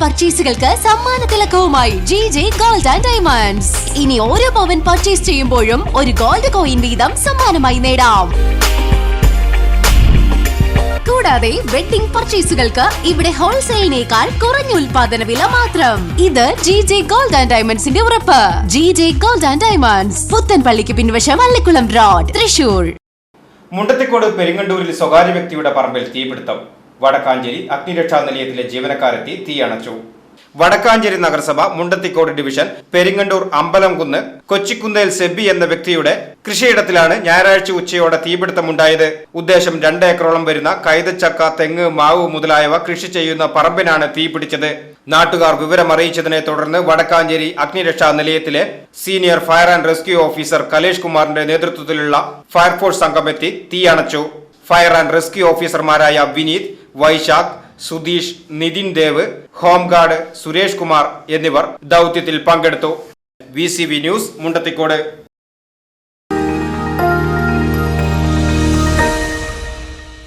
പർച്ചേസുകൾക്ക് സമ്മാന തിലക്കവുമായി G J gold and diamonds ഇനി ഓരോ പവൻ പർച്ചേസ് ചെയ്യുമ്പോഴും ഒരു ഗോൾഡ് കോയിൻ വീതം സമ്മാനമായി നേടാം. കൂടാതെ വെഡിംഗ് പർച്ചേസുകൾക്ക് ഇവിടെ ഹോൾസെയിലിനേക്കാൾ കുറഞ്ഞ ഉൽപാദന വില മാത്രം. ഇത് ജി ജെ ഗോൾഡ് ആൻഡ് ഡയമണ്ട്സിന്റെ ഉറപ്പ്. G J gold and diamonds പുത്തൻപള്ളിക്ക് പിൻവശം അള്ളിക്കുളം റോഡ് തൃശൂർ. മുണ്ടത്തിക്കോട് പെരിങ്ങണ്ടൂരിൽ സ്വകാര്യ വ്യക്തിയുടെ പറമ്പിൽ തീപിടുത്തം. വടക്കാഞ്ചേരി അഗ്നിരക്ഷാ നിലയത്തിലെ ജീവനക്കാരെത്തി തീയണച്ചു. വടക്കാഞ്ചേരി നഗരസഭ മുണ്ടത്തിക്കോട് ഡിവിഷൻ പെരിങ്ങണ്ടൂർ അമ്പലംകുന്ന് കൊച്ചിക്കുന്നേൽ സെബി എന്ന വ്യക്തിയുടെ കൃഷിയിടത്തിലാണ് ഞായറാഴ്ച ഉച്ചയോടെ തീപിടുത്തമുണ്ടായത്. ഉദ്ദേശം രണ്ട് ഏക്കറോളം വരുന്ന കൈതച്ചക്ക തെങ്ങ് മാവ് മുതലായവ കൃഷി ചെയ്യുന്ന പറമ്പിനാണ് തീപിടിച്ചത്. നാട്ടുകാർ വിവരമറിയിച്ചതിനെ തുടർന്ന് വടക്കാഞ്ചേരി അഗ്നിരക്ഷാ നിലയത്തിലെ senior fire and rescue officer Kalesh കുമാറിന്റെ നേതൃത്വത്തിലുള്ള ഫയർഫോഴ്സ് സംഘമെത്തി തീയണച്ചു. ഫയർ ആൻഡ് റെസ്ക്യൂ ഓഫീസർമാരായ വിനീത് വൈശാഖ് സുധീഷ് നിതിൻ ദേവ് ഹോംഗാർഡ് സുരേഷ് കുമാർ എന്നിവർ ദൗത്യത്തിൽ പങ്കെടുത്തു. V news Mundathikode.